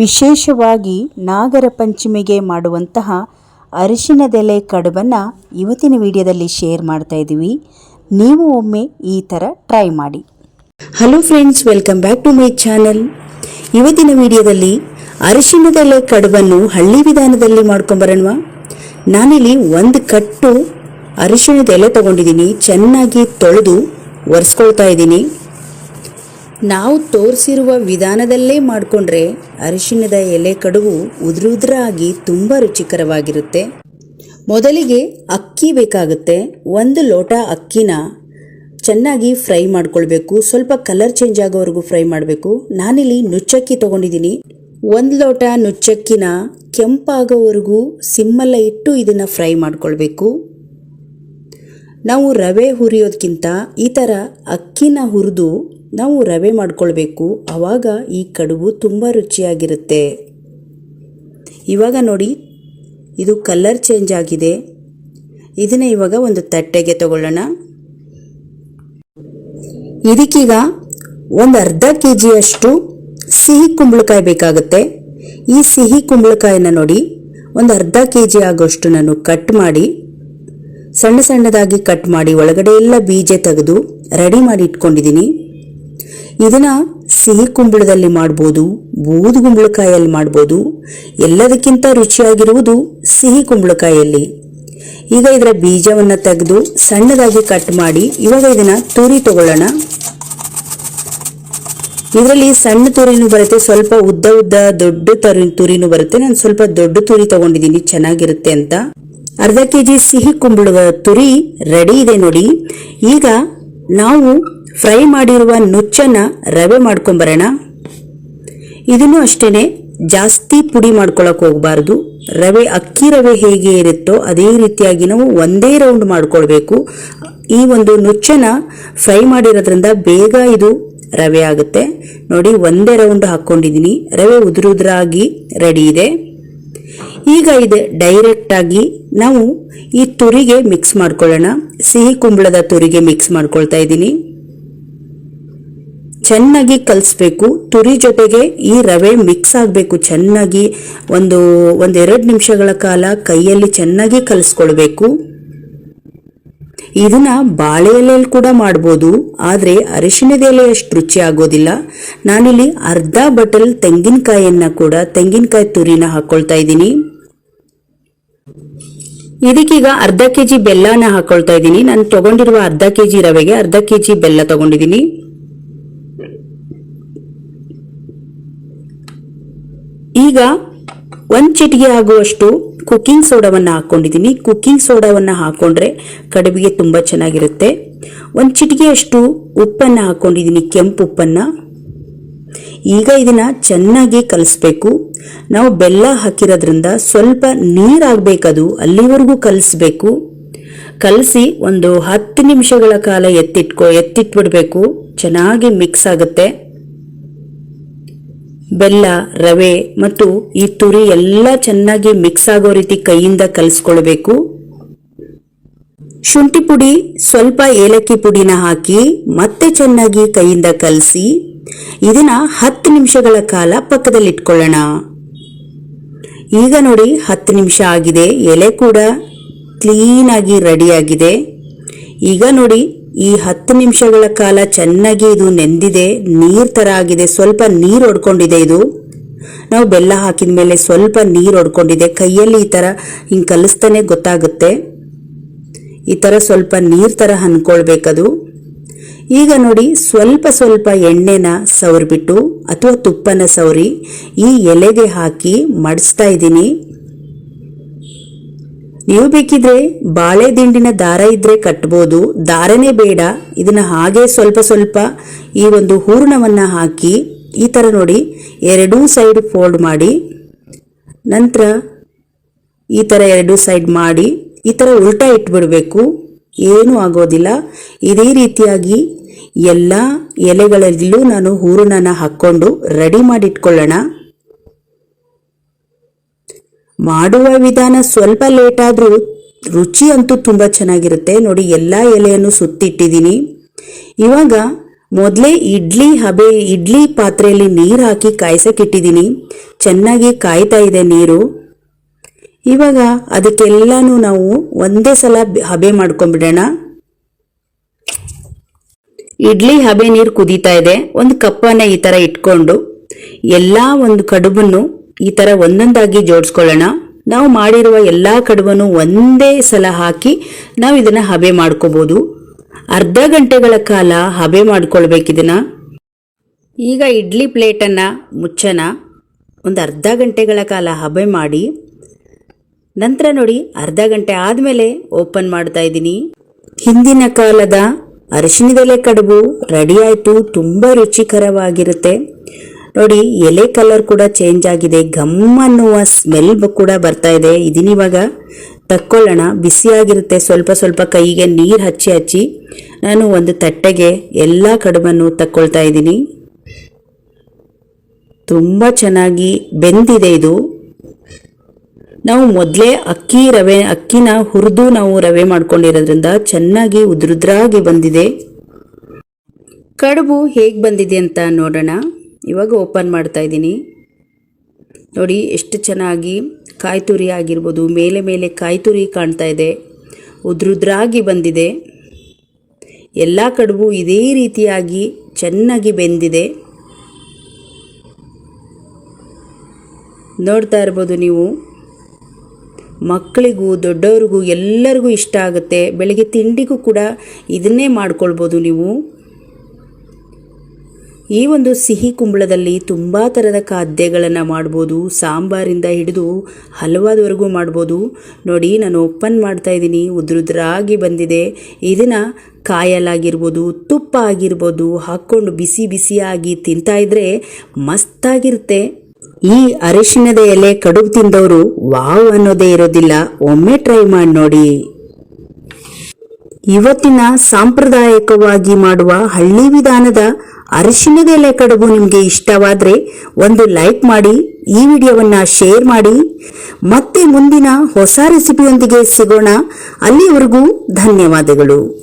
ವಿಶೇಷವಾಗಿ ನಾಗರ ಪಂಚಮಿಗೆ ಮಾಡುವಂತಹ ಅರಿಶಿನದೆಲೆ ಕಡುಬನ್ನು ಇವತ್ತಿನ ವಿಡಿಯೋದಲ್ಲಿ ಶೇರ್ ಮಾಡ್ತಾ ಇದ್ದೀವಿ. ನೀವು ಒಮ್ಮೆ ಈ ಥರ ಟ್ರೈ ಮಾಡಿ. Hello friends welcome back to my channel ಇವತ್ತಿನ ವಿಡಿಯೋದಲ್ಲಿ ಅರಿಶಿನದೆಲೆ ಕಡುಬನ್ನು ಹಳ್ಳಿ ವಿಧಾನದಲ್ಲಿ ಮಾಡ್ಕೊಂಬರೋಣವಾ. ನಾನಿಲ್ಲಿ ಒಂದು ಕಟ್ಟು ಅರಿಶಿಣದ ಎಲೆ ತಗೊಂಡಿದ್ದೀನಿ. ಚೆನ್ನಾಗಿ ತೊಳೆದು ಒರೆಸ್ಕೊಳ್ತಾ ಇದ್ದೀನಿ. ನಾವು ತೋರಿಸಿರುವ ವಿಧಾನದಲ್ಲೇ ಮಾಡಿಕೊಂಡ್ರೆ ಅರಿಶಿಣದ ಎಲೆ ಕಡುಬು ಉದುರು ಉದುರಾಗಿ ತುಂಬ ರುಚಿಕರವಾಗಿರುತ್ತೆ. ಮೊದಲಿಗೆ ಅಕ್ಕಿ ಬೇಕಾಗುತ್ತೆ. ಒಂದು ಲೋಟ ಅಕ್ಕಿನ ಚೆನ್ನಾಗಿ ಫ್ರೈ ಮಾಡ್ಕೊಳ್ಬೇಕು. ಸ್ವಲ್ಪ ಕಲರ್ ಚೇಂಜ್ ಆಗೋವರೆಗೂ ಫ್ರೈ ಮಾಡಬೇಕು. ನಾನಿಲ್ಲಿ ನುಚ್ಚಕ್ಕಿ ತೊಗೊಂಡಿದ್ದೀನಿ. ಒಂದು ಲೋಟ ನುಚ್ಚಕ್ಕಿನ ಕೆಂಪಾಗೋವರೆಗೂ ಸಿಮ್ಮಲ್ಲ ಇಟ್ಟು ಇದನ್ನು ಫ್ರೈ ಮಾಡ್ಕೊಳ್ಬೇಕು. ನಾವು ರವೆ ಹುರಿಯೋದಕ್ಕಿಂತ ಈ ಥರ ಅಕ್ಕಿನ ಹುರಿದು ನಾವು ರವೆ ಮಾಡ್ಕೊಳ್ಬೇಕು. ಆವಾಗ ಈ ಕಡುಬು ತುಂಬ ರುಚಿಯಾಗಿರುತ್ತೆ. ಇವಾಗ ನೋಡಿ, ಇದು ಕಲರ್ ಚೇಂಜ್ ಆಗಿದೆ. ಇದನ್ನ ಇವಾಗ ಒಂದು ತಟ್ಟೆಗೆ ತಗೊಳ್ಳೋಣ. ಇದಕ್ಕೀಗ ಒಂದು ಅರ್ಧ ಕೆ ಜಿಯಷ್ಟು ಸಿಹಿ ಕುಂಬಳಕಾಯಿ ಬೇಕಾಗುತ್ತೆ. ಈ ಸಿಹಿ ಕುಂಬಳಕಾಯಿನ ನೋಡಿ, ಒಂದು ಅರ್ಧ ಕೆ ಜಿ ಆಗೋಷ್ಟು ನಾನು ಕಟ್ ಮಾಡಿ, ಸಣ್ಣ ಸಣ್ಣದಾಗಿ ಕಟ್ ಮಾಡಿ ಒಳಗಡೆ ಎಲ್ಲ ಬೀಜ ತೆಗೆದು ರೆಡಿ ಮಾಡಿ ಇಟ್ಕೊಂಡಿದ್ದೀನಿ. ಇದನ್ನ ಸಿಹಿ ಕುಂಬಳದಲ್ಲಿ ಮಾಡ್ಬೋದು, ಬೂದು ಕುಂಬಳಕಾಯಲ್ಲಿ ಮಾಡ್ಬೋದು. ಎಲ್ಲದಕ್ಕಿಂತ ರುಚಿಯಾಗಿರುವುದು ಸಿಹಿ ಕುಂಬಳಕಾಯಲ್ಲಿ. ಈಗ ಇದರ ಬೀಜವನ್ನು ತೆಗೆದು ಸಣ್ಣದಾಗಿ ಕಟ್ ಮಾಡಿ ಇವಾಗ ಇದನ್ನ ತುರಿ ತಗೊಳ್ಳೋಣ. ಇದರಲ್ಲಿ ಸಣ್ಣ ತುರಿನೂ ಬರುತ್ತೆ, ಸ್ವಲ್ಪ ಉದ್ದ ಉದ್ದ ದೊಡ್ಡ ತರಿ ತುರಿನೂ ಬರುತ್ತೆ. ನಾನು ಸ್ವಲ್ಪ ದೊಡ್ಡ ತುರಿ ತಗೊಂಡಿದ್ದೀನಿ, ಚೆನ್ನಾಗಿರುತ್ತೆ ಅಂತ. ಅರ್ಧ ಕೆ ಜಿ ಸಿಹಿ ಕುಂಬಳ ತುರಿ ರೆಡಿ ಇದೆ ನೋಡಿ. ಈಗ ನಾವು ಫ್ರೈ ಮಾಡಿರುವ ನುಚ್ಚನ್ನ ರವೆ ಮಾಡ್ಕೊಂಬರೋಣ. ಇದನ್ನು ಅಷ್ಟೇ ಜಾಸ್ತಿ ಪುಡಿ ಮಾಡ್ಕೊಳ್ಳೋಕೆ ಹೋಗಬಾರ್ದು. ರವೆ ಅಕ್ಕಿ ರವೆ ಹೇಗೆ ಇರುತ್ತೋ ಅದೇ ರೀತಿಯಾಗಿ ನಾವು ಒಂದೇ ರೌಂಡ್ ಮಾಡ್ಕೊಳ್ಬೇಕು. ಈ ಒಂದು ನುಚ್ಚನ್ನ ಫ್ರೈ ಮಾಡಿರೋದ್ರಿಂದ ಬೇಗ ಇದು ರವೆ ಆಗುತ್ತೆ. ನೋಡಿ ಒಂದೇ ರೌಂಡ್ ಹಾಕ್ಕೊಂಡಿದ್ದೀನಿ. ರವೆ ಉದುರುದ್ರಾಗಿ ರೆಡಿ ಇದೆ. ಈಗ ಇದೆ ಡೈರೆಕ್ಟ್ ಆಗಿ ನಾವು ಈ ತುರಿಗೆ ಮಿಕ್ಸ್ ಮಾಡ್ಕೊಳ್ಳೋಣ. ಸಿಹಿ ಕುಂಬಳದ ತುರಿಗೆ ಮಿಕ್ಸ್ ಮಾಡ್ಕೊಳ್ತಾ ಇದ್ದೀನಿ. ಚೆನ್ನಾಗಿ ಕಲಿಸ್ಬೇಕು. ತುರಿ ಜೊತೆಗೆ ಈ ರವೆ ಮಿಕ್ಸ್ ಆಗಬೇಕು ಚೆನ್ನಾಗಿ. ಒಂದು, ಒಂದೆರಡು ನಿಮಿಷಗಳ ಕಾಲ ಕೈಯಲ್ಲಿ ಚೆನ್ನಾಗಿ ಕಲಿಸ್ಕೊಳ್ಬೇಕು. ಇದನ್ನ ಬಾಳೆ ಎಲೆಯಲ್ಲಿ ಕೂಡ ಮಾಡ್ಬೋದು. ಆದರೆ ಅರಿಶಿಣದ ಎಲೆ ಅಷ್ಟು ರುಚಿ ಆಗೋದಿಲ್ಲ. ನಾನಿಲ್ಲಿ ಅರ್ಧ ಬಟಲ್ ತೆಂಗಿನಕಾಯಿಯನ್ನ ಕೂಡ ತೆಂಗಿನಕಾಯಿ ತುರಿನ ಹಾಕೊಳ್ತಾ ಇದ್ದೀನಿ. ಇದಕ್ಕೀಗ ಅರ್ಧ ಕೆಜಿ ಬೆಲ್ಲನ ಹಾಕೊಳ್ತಾ ಇದ್ದೀನಿ. ನಾನು ತಗೊಂಡಿರುವ ಅರ್ಧ ಕೆಜಿ ರವೆಗೆ ಅರ್ಧ ಕೆಜಿ ಬೆಲ್ಲ ತಗೊಂಡಿದ್ದೀನಿ. ಈಗ ಒಂದ್ ಚಿಟಿಗೆ ಆಗುವಷ್ಟು ಕುಕಿಂಗ್ ಸೋಡಾವನ್ನು ಹಾಕೊಂಡಿದ್ದೀನಿ. ಕುಕ್ಕಿಂಗ್ ಸೋಡಾವನ್ನ ಹಾಕೊಂಡ್ರೆ ಕಡುಬಿಗೆ ತುಂಬಾ ಚೆನ್ನಾಗಿರುತ್ತೆ. ಒಂದು ಚಿಟಿಕೆಯಷ್ಟು ಉಪ್ಪನ್ನ ಹಾಕೊಂಡಿದ್ದೀನಿ, ಕೆಂಪು ಉಪ್ಪನ್ನ. ಈಗ ಇದನ್ನ ಚೆನ್ನಾಗಿ ಕಲಿಸ್ಬೇಕು. ನಾವು ಬೆಲ್ಲ ಹಾಕಿರೋದ್ರಿಂದ ಸ್ವಲ್ಪ ನೀರಾಗಬೇಕದು, ಅಲ್ಲಿವರೆಗೂ ಕಲಿಸ್ಬೇಕು. ಕಲಸಿ ಒಂದು ಹತ್ತು ನಿಮಿಷಗಳ ಕಾಲ ಎತ್ತಿಟ್ಕೊ, ಎತ್ತಿಟ್ಬಿಡಬೇಕು. ಚೆನ್ನಾಗಿ ಮಿಕ್ಸ್ ಆಗುತ್ತೆ. ಬೆಲ್ಲ, ರವೆ ಮತ್ತು ಈ ತುರಿ ಎಲ್ಲ ಚೆನ್ನಾಗಿ ಮಿಕ್ಸ್ ಆಗೋ ರೀತಿ ಕೈಯಿಂದ ಕಲಿಸ್ಕೊಳ್ಬೇಕು. ಶುಂಠಿ ಪುಡಿ ಸ್ವಲ್ಪ ಏಲಕ್ಕಿ ಪುಡಿನ ಹಾಕಿ ಮತ್ತೆ ಚೆನ್ನಾಗಿ ಕೈಯಿಂದ ಕಲಸಿ ಇದನ್ನ ಹತ್ತು ನಿಮಿಷಗಳ ಕಾಲ ಪಕ್ಕದಲ್ಲಿ ಇಟ್ಕೊಳ್ಳೋಣ ಈಗ ನೋಡಿ ಹತ್ತು ನಿಮಿಷ ಆಗಿದೆ, ಎಲೆ ಕೂಡ ಕ್ಲೀನಾಗಿ ರೆಡಿಯಾಗಿದೆ ಈಗ ನೋಡಿ ಈ ಹತ್ತು ನಿಮಿಷಗಳ ಕಾಲ ಚೆನ್ನಾಗಿ ಇದು ನೆಂದಿದೆ, ನೀರ್ ತರ ಆಗಿದೆ, ಸ್ವಲ್ಪ ನೀರು ಹೊಡ್ಕೊಂಡಿದೆ ಇದು. ನಾವು ಬೆಲ್ಲ ಹಾಕಿದ ಮೇಲೆ ಸ್ವಲ್ಪ ನೀರು ಹೊಡ್ಕೊಂಡಿದೆ ಕೈಯಲ್ಲಿ ಈ ತರ ಹಿಂಗ್ ಕಲಿಸ್ತಾನೆ ಗೊತ್ತಾಗುತ್ತೆ. ಈ ತರ ಸ್ವಲ್ಪ ನೀರ್ ತರ ಹನ್ಕೊಳ್ಬೇಕದು. ಈಗ ನೋಡಿ, ಸ್ವಲ್ಪ ಸ್ವಲ್ಪ ಎಣ್ಣೆನ ಸವರ್ಬಿಟ್ಟು, ಅಥವಾ ತುಪ್ಪನ ಸವರಿ ಈ ಎಲೆಗೆ ಹಾಕಿ ಮಡಿಸ್ತಾ ಇದ್ದೀನಿ. ನೀವು ಬೇಕಿದ್ರೆ ಬಾಳೆ ದಿಂಡಿನ ದಾರ ಇದ್ರೆ ಕಟ್ಬೋದು. ದಾರನೇ ಬೇಡ. ಇದನ್ನ ಹಾಗೆ ಸ್ವಲ್ಪ ಸ್ವಲ್ಪ ಈ ಒಂದು ಹೂರ್ಣವನ್ನ ಹಾಕಿ ಈ ತರ ನೋಡಿ ಎರಡೂ ಸೈಡ್ ಫೋಲ್ಡ್ ಮಾಡಿ, ನಂತರ ಈ ತರ ಎರಡೂ ಸೈಡ್ ಮಾಡಿ ಈ ತರ ಉಲ್ಟಾ ಇಟ್ಬಿಡ್ಬೇಕು. ಏನೂ ಆಗೋದಿಲ್ಲ. ಇದೇ ರೀತಿಯಾಗಿ ಎಲ್ಲ ಎಲೆಗಳಲ್ಲೂ ನಾನು ಹೂರಣನ ಹಾಕ್ಕೊಂಡು ರೆಡಿ ಮಾಡಿ ಇಟ್ಕೊಳ್ಳೋಣ ಮಾಡುವ ವಿಧಾನ ಸ್ವಲ್ಪ ಲೇಟ್ ಆದರೂ ರುಚಿ ಅಂತೂ ತುಂಬ ಚೆನ್ನಾಗಿರುತ್ತೆ. ನೋಡಿ, ಎಲ್ಲ ಎಲೆಯನ್ನು ಸುತ್ತಿಟ್ಟಿದ್ದೀನಿ. ಇವಾಗ ಮೊದಲೇ ಇಡ್ಲಿ ಹಬೆ, ಇಡ್ಲಿ ಪಾತ್ರೆಯಲ್ಲಿ ನೀರು ಹಾಕಿ ಕಾಯ್ಸಕ್ಕಿಟ್ಟಿದ್ದೀನಿ. ಚೆನ್ನಾಗಿ ಕಾಯ್ತಾ ಇದೆ ನೀರು. ಇವಾಗ ಅದಕ್ಕೆಲ್ಲಾನು ನಾವು ಒಂದೇ ಸಲ ಹಬೆ ಮಾಡ್ಕೊಂಡ್ಬಿಡೋಣ. ಇಡ್ಲಿ ಹಬೆ ನೀರು ಕುದೀತಾ ಇದೆ. ಒಂದು ಕಪ್ಪನ್ನ ಈ ತರ ಇಟ್ಕೊಂಡು ಎಲ್ಲಾ ಒಂದು ಕಡುಬನ್ನು ಈ ತರ ಒಂದೊಂದಾಗಿ ಜೋಡಿಸ್ಕೊಳ್ಳೋಣ. ನಾವು ಮಾಡಿರುವ ಎಲ್ಲಾ ಕಡುಬನ್ನು ಒಂದೇ ಸಲ ಹಾಕಿ ನಾವು ಇದನ್ನ ಹಬೆ ಮಾಡ್ಕೋಬಹುದು ಅರ್ಧ ಗಂಟೆಗಳ ಕಾಲ ಹಬೆ ಮಾಡ್ಕೊಳ್ಬೇಕಿದನ್ನ ಈಗ ಇಡ್ಲಿ ಪ್ಲೇಟನ್ನ ಮುಚ್ಚನ ಒಂದು ಅರ್ಧ ಗಂಟೆಗಳ ಕಾಲ ಹಬೆ ಮಾಡಿ. ನಂತರ ನೋಡಿ ಅರ್ಧ ಗಂಟೆ ಆದಮೇಲೆ ಓಪನ್ ಮಾಡ್ತಾ ಇದ್ದೀನಿ. ಹಿಂದಿನ ಕಾಲದ ಅರಿಶಿಣದೆಲೆ ಕಡುಬು ರೆಡಿ ಆಯಿತು, ತುಂಬ ರುಚಿಕರವಾಗಿರುತ್ತೆ. ನೋಡಿ, ಎಲೆ ಕಲರ್ ಕೂಡ ಚೇಂಜ್ ಆಗಿದೆ. ಘಮ್ ಅನ್ನುವ ಸ್ಮೆಲ್ ಕೂಡ ಬರ್ತಾ ಇದೆ. ಇದನ್ನಿವಾಗ ತಕ್ಕೊಳ್ಳೋಣ. ಬಿಸಿಯಾಗಿರುತ್ತೆ ಸ್ವಲ್ಪ ಸ್ವಲ್ಪ ಕೈಗೆ ನೀರು ಹಚ್ಚಿ ಹಚ್ಚಿ ನಾನು ಒಂದು ತಟ್ಟೆಗೆ ಎಲ್ಲ ಕಡುಬನ್ನು ತಕ್ಕೊಳ್ತಾ ಇದ್ದೀನಿ. ತುಂಬ ಚೆನ್ನಾಗಿ ಬೆಂದಿದೆ ಇದು. ನಾವು ಮೊದಲೇ ಅಕ್ಕಿ ರವೆ, ಅಕ್ಕಿನ ಹುರಿದು ನಾವು ರವೆ ಮಾಡ್ಕೊಂಡಿರೋದ್ರಿಂದ ಚೆನ್ನಾಗಿ ಉದ್ರುದ್ರಾಗಿ ಬಂದಿದೆ. ಕಡುಬು ಹೇಗೆ ಬಂದಿದೆ ಅಂತ ನೋಡೋಣ. ಇವಾಗ ಓಪನ್ ಮಾಡ್ತಾ ಇದ್ದೀನಿ. ನೋಡಿ, ಎಷ್ಟು ಚೆನ್ನಾಗಿ ಕಾಯಿ ತುರಿ ಆಗಿರ್ಬೋದು. ಮೇಲೆ ಮೇಲೆ ಕಾಯಿ ತುರಿ ಕಾಣ್ತಾ ಇದೆ. ಉದ್ರುದ್ರಾಗಿ ಬಂದಿದೆ. ಎಲ್ಲ ಕಡುಬು ಇದೇ ರೀತಿಯಾಗಿ ಚೆನ್ನಾಗಿ ಬೆಂದಿದೆ. ನೋಡ್ತಾ ಇರ್ಬೋದು ನೀವು. ಮಕ್ಕಳಿಗೂ, ದೊಡ್ಡವ್ರಿಗೂ ಎಲ್ಲರಿಗೂ ಇಷ್ಟ ಆಗುತ್ತೆ. ಬೆಳಗ್ಗೆ ತಿಂಡಿಗೂ ಕೂಡ ಇದನ್ನೇ ಮಾಡ್ಕೊಳ್ಬೋದು ನೀವು. ಈ ಒಂದು ಸಿಹಿ ಕುಂಬಳದಲ್ಲಿ ತುಂಬ ಥರದ ಖಾದ್ಯಗಳನ್ನು ಮಾಡ್ಬೋದು, ಸಾಂಬಾರಿಂದ ಹಿಡಿದು ಹಲವಾದವರೆಗೂ ಮಾಡ್ಬೋದು. ನೋಡಿ, ನಾನು ಓಪನ್ ಮಾಡ್ತಾ ಇದ್ದೀನಿ, ಉದ್ರುದ್ರಾಗಿ ಬಂದಿದೆ. ಇದನ್ನು ಕಾಯಲಾಗಿರ್ಬೋದು ತುಪ್ಪ ಆಗಿರ್ಬೋದು ಹಾಕ್ಕೊಂಡು ಬಿಸಿ ಬಿಸಿಯಾಗಿ ತಿಂತಾ ಇದ್ರೆ ಮಸ್ತಾಗಿರುತ್ತೆ. ಈ ಅರಿಶಿನದ ಎಲೆ ಕಡುಬು ತಿಂದವರು ವಾವ್ ಅನ್ನೋದೇ ಇರೋದಿಲ್ಲ. ಒಮ್ಮೆ ಟ್ರೈ ಮಾಡಿ ನೋಡಿ. ಇವತ್ತಿನ ಸಾಂಪ್ರದಾಯಿಕವಾಗಿ ಮಾಡುವ ಹಳ್ಳಿ ವಿಧಾನದ ಅರಿಶಿನದೆಲೆ ಕಡುಬು ನಿಮಗೆ ಇಷ್ಟವಾದರೆ ಒಂದು ಲೈಕ್ ಮಾಡಿ, ಈ ವಿಡಿಯೋವನ್ನು ಶೇರ್ ಮಾಡಿ. ಮತ್ತೆ ಮುಂದಿನ ಹೊಸ ರೆಸಿಪಿಯೊಂದಿಗೆ ಸಿಗೋಣ. ಅಲ್ಲಿವರೆಗೂ ಧನ್ಯವಾದಗಳು.